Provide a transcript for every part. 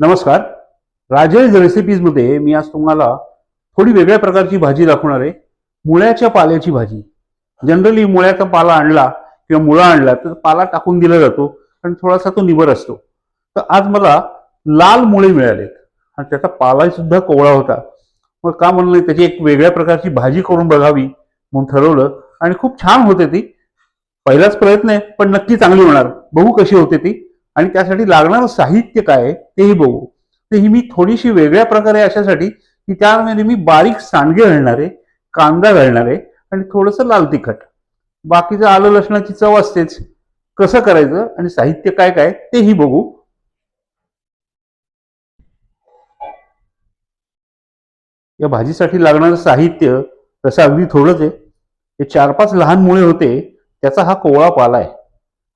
नमस्कार. राजेश रेसिपीजमध्ये मी आज तुम्हाला थोडी वेगळ्या प्रकारची भाजी दाखवणार आहे. मुळ्याच्या पाल्याची भाजी. जनरली मुळ्याचा पाला आणला किंवा मुळा आणला तर पाला टाकून दिला जातो आणि थोडासा तो निबर असतो. तर आज मला लाल मुळे मिळालेत. आणि त्याचा पाला सुद्धा कोवळा होता. मग का म्हणलं त्याची एक वेगळ्या प्रकारची भाजी करून बघावी म्हणून ठरवलं. आणि खूप छान होते ती. पहिलाच प्रयत्न आहे पण नक्की चांगली होणार. बहू कशी होते ती. आणि त्यासाठी लागणारं साहित्य काय आहे तेही बघू. तर ही मी थोडीशी वेगळ्या प्रकारे अशासाठी की त्यामध्ये मी बारीक सांडगे घालणार आहे कांदा घालणार आहे आणि थोडंसं लाल तिखट. बाकीचं आलं लसणाची चव असतेच. कसं करायचं आणि साहित्य काय काय तेही बघू. या भाजीसाठी लागणारं साहित्य तसं अगदी थोडंच आहे. हे चार पाच लहान मुळे होते त्याचा हा कोवळा पाला आहे.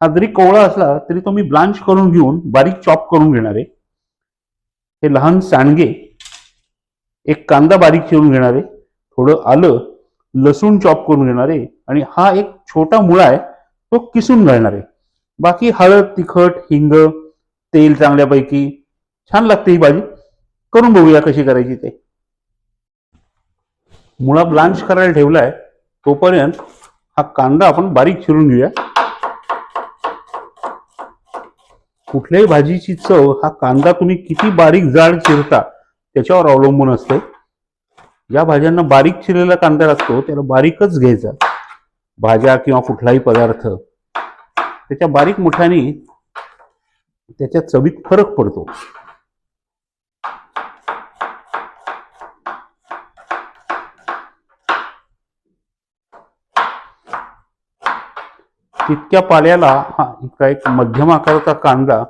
हा जरी कोवळा असला तरी तो मी ब्लांच करून घेऊन बारीक चॉप करून घेणार आहे. हे लहान सांडगे एक कांदा बारीक चिरून घेणार आहे. थोडं आलं लसूण चॉप करून घेणार आहे. आणि हा एक छोटा मुळा आहे तो किसून घालणार आहे. बाकी हळद तिखट हिंग तेल चांगल्यापैकी छान लागते ही भाजी. करून बघूया कशी करायची ते. मुळा ब्लांच करायला ठेवलाय तोपर्यंत हा कांदा आपण बारीक चिरून घेऊया. कुठल्याही भाजीची चव हा कांदा तुम्ही किती बारीक जाड चिरता त्याच्यावर अवलंबून असते. ज्या भाज्यांना बारीक चिरलेला कांदा असतो त्याला बारीकच घ्यायचा. भाज्या किंवा कुठलाही पदार्थ. त्याच्या बारीक मुठाने त्याच्या चवीत फरक पडतो. तितक्या पाल्याला हा इतका एक मध्यम आकाराचा कांदा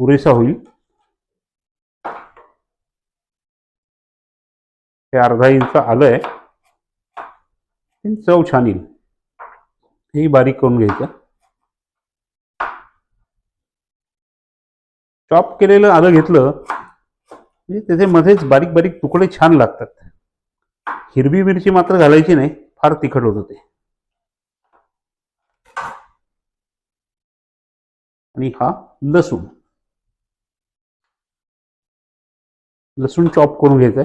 पुरेसा होईल. हे अर्धा इंच आलंय. चव छान येईल. हे बारीक करून घ्यायचं. चॉप केलेलं आलं घेतलं म्हणजे त्याचे मध्येच बारीक बारीक तुकडे छान लागतात. हिरवी मिरची मात्र घालायची नाही फार तिखट होतं ते हा लसूण। लसूण चॉप करून आहे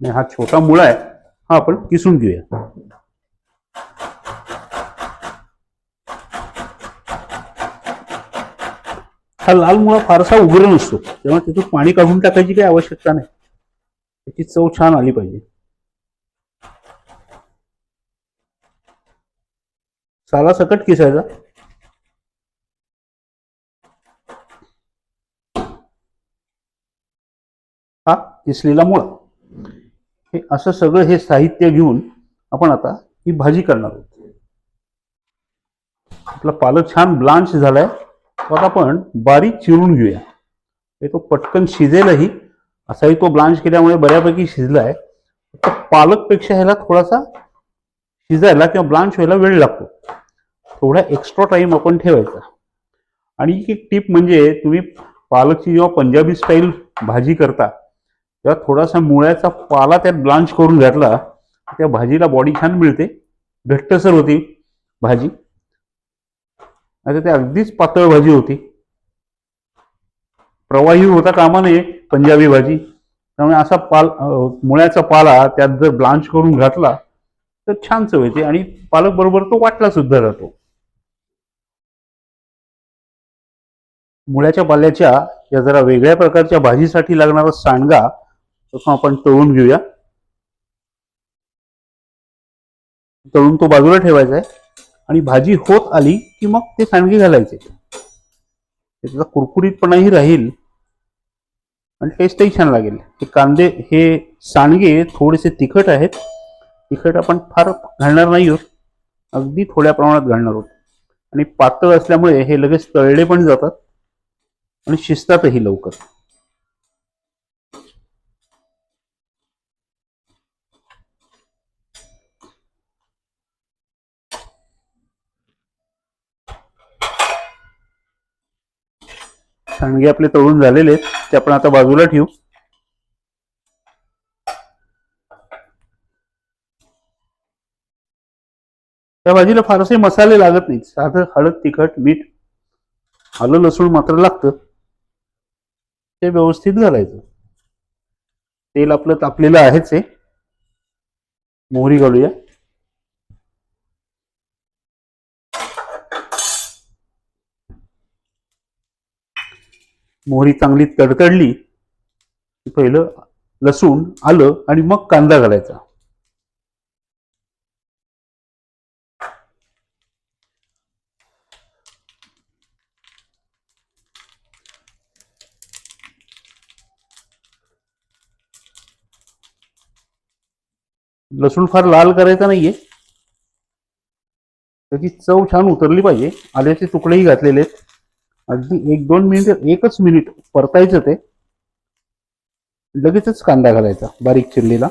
हा छोटा मुळा आहे हा आपण किसून घेऊया. हा लाल मुळा फारसा उग्र नसतो. तेव्हा तिथून पाणी काढून टाकायची काही आवश्यकता नाही. त्याची चव छान आली पाहिजे. साला सकट किसायचा. हा किसलेला मुळा. हे असं सगळं हे साहित्य घेऊन आपण आता ही भाजी करणार आहोत. आपला पालक छान ब्लांच झालाय. आता आपण बारीक चिरून घेऊया. हे तो पटकन शिजेलही असाही तो ब्लांच केल्यामुळे बऱ्यापैकी शिजलाय. तर पालकपेक्षा ह्याला थोडासा शिजायला किंवा ब्लांच व्हायला वेळ लागतो. थोडा एक्स्ट्रा टाइम आपण ठेवायचा. आणि एक टीप म्हणजे तुम्ही पालकची जेव्हा पंजाबी स्टाईल भाजी करता तेव्हा थोडासा मुळ्याचा पाला त्यात ब्लांच करून घातला त्या भाजीला बॉडी छान मिळते. घट्टसर होती भाजी. आता ते अगदीच पातळ भाजी होती. प्रवाही होता कामा नये पंजाबी भाजी. त्यामुळे असा पाल मुळ्याचा पाला त्यात जर ब्लांच करून घातला तर छान चव येते आणि पालक बरोबर तो वाटला सुद्धा राहतो मुळ्याच्या पाल्याच्या या जरा वेगळ्या प्रकारच्या भाजीसाठी लागणारा सांडगा तो आपण तळून घेऊया. तळून तो बाजूला ठेवायचा आहे. आणि भाजी होत आली की मग ते सांडगे घालायचे. त्याचा कुरकुरीतपणाही राहील आणि टेस्टही छान लागेल. हे कांदे हे सांडगे थोडेसे तिखट आहेत. तिखट आपण फार घालणार नाही आहोत. अगदी थोड्या प्रमाणात घालणार आहोत. आणि पातळ असल्यामुळे हे लगेच तळले पण जातात आणि शिजतातही लवकर. सांडगे आपले तळून झालेले आहेत ते आपण आता बाजूला ठेवू. त्या भाजीला फारसे मसाले लागत नाहीत. साधं हळद तिखट मीठ आलं लसूण मात्र लागतं. ते व्यवस्थित घालायचं. तेल आपलं तापलेलं आहेच आहे. मोहरी घालूया. मोहरी चांगली तडतडली की पहिलं लसूण आलं आणि मग कांदा घालायचा. लसूण फार लाल करायचा नाहीये. त्याची चव छान उतरली पाहिजे. आल्याचे तुकडेही घातलेले आहेत. अगदी एक दोन मिनिट एकच मिनिट परतायचं ते. लगेचच कांदा घालायचा बारीक चिरलेला.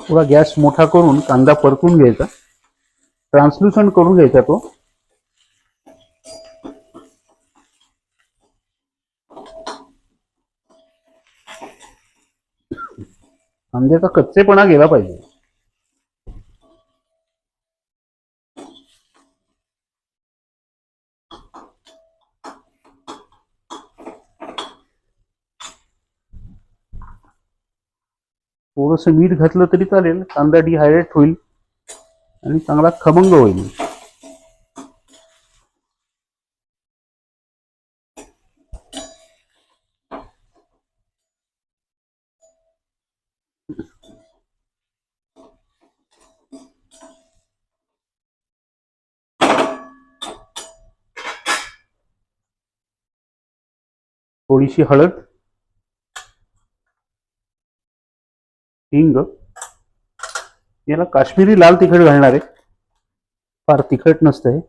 थोडा गॅस मोठा करून कांदा परतून घ्यायचा. ट्रान्सल्युशन करून घ्यायचा तो. कांद्याचा कच्चेपणा गेला पाहिजे. थोडस मीठ घातलं तरी चालेल कांदा डिहायड्रेट होईल आणि चांगला खमंग होईल. थोडीशी हळद हिंग. याला काश्मीरी लाल तिखट घालणार आहे. फार तिखट नसतंय.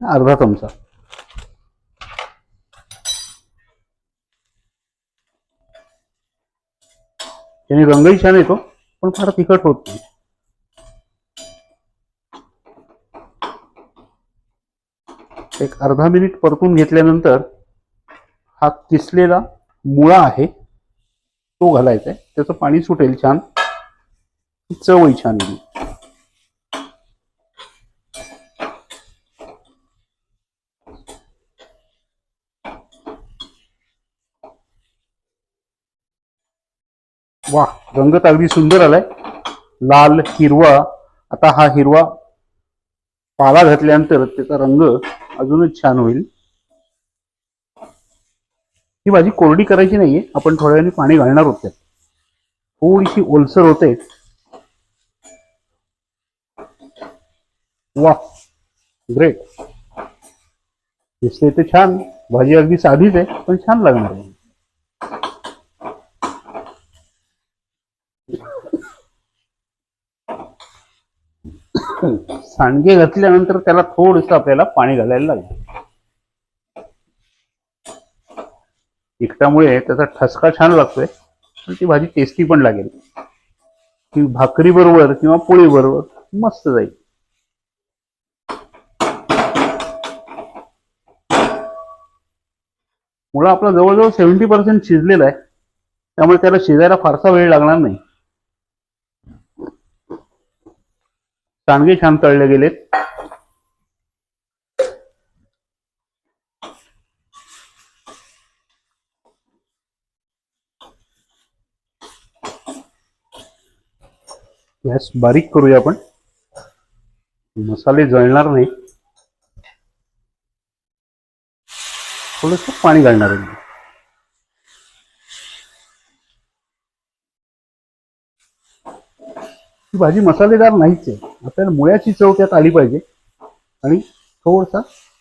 अर्धा चमचा. त्याने रंगही छान येतो पण फार तिखट होत नाही. एक अर्धा मिनिट परतून घेतल्यानंतर हा किसलेला मुळा आहे. तो घालायचा आहे. त्याचं पाणी सुटेल छान. चवही छान येईल वा रंग तर अगदी सुंदर आलाय. लाल हिरवा आता हा हिरवा पाला घातल्यानंतर त्याचा रंग अजूनच छान होईल. ही भाजी कोरडी करायची नाहीये. आपण थोड्या वेळाने पाणी घालणार होते. थोडीशी ओलसर होते. वा ग्रेट दिसते ते छान. भाजी अगदी साधीच आहे पण छान लागणार आहे. सांडगे घातल्यानंतर त्याला थोडस आपल्याला पाणी घालायला लागेल. तिखटामुळे त्याचा ठसका छान लागतोय आणि ती भाजी टेस्टी पण लागेल. ती भाकरी बरोबर किंवा पोळी बरोबर मस्त जाईल. मुळा आपला जवळजवळ सेव्हन्टी पर्सेंट शिजलेला आहे त्यामुळे त्याला शिजायला फारसा वेळ लागणार नाही. सांडगे छान तळले गेलेत. गॅस बारीक करूया आपण. मसाले जळणार नाही. थोडस पाणी घालणार आहे. ही भाजी मसालेदार नाहीच आहे. आपल्याला मुळ्याची चव त्यात आली पाहिजे. आणि थोडासा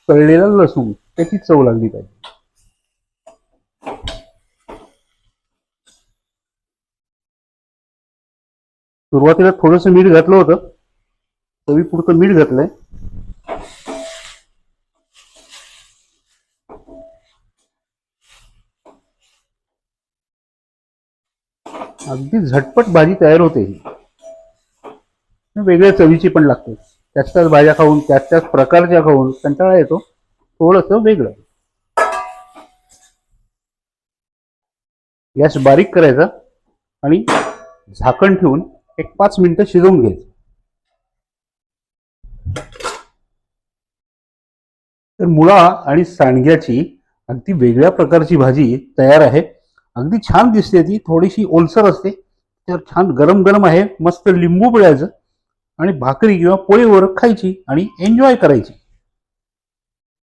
तळलेला लसूण त्याची चव लागली पाहिजे. सुरुवातीला थोडंसं मीठ घातलं होतं. चवीपुरतं मीठ घातलंय अगदी झटपट भाजी तयार होते ही. वेगळ्या चवीची पण लागते. त्याच त्याच भाज्या खाऊन त्याच त्याच प्रकारच्या खाऊन कंटाळा येतो. थोडस वेगळं. गॅस बारीक करायचा आणि झाकण ठेवून एक पाच मिनिटं शिजवून घ्यायचं. तर मुळा आणि सांडग्याची अगदी वेगळ्या प्रकारची भाजी तयार आहे. अगदी छान दिसते ती थोडीशी ओलसर असते. तर छान गरम गरम आहे मस्त लिंबू पिळायचं आणि भाकरी किंवा पोळीवर खायची आणि एन्जॉय करायची.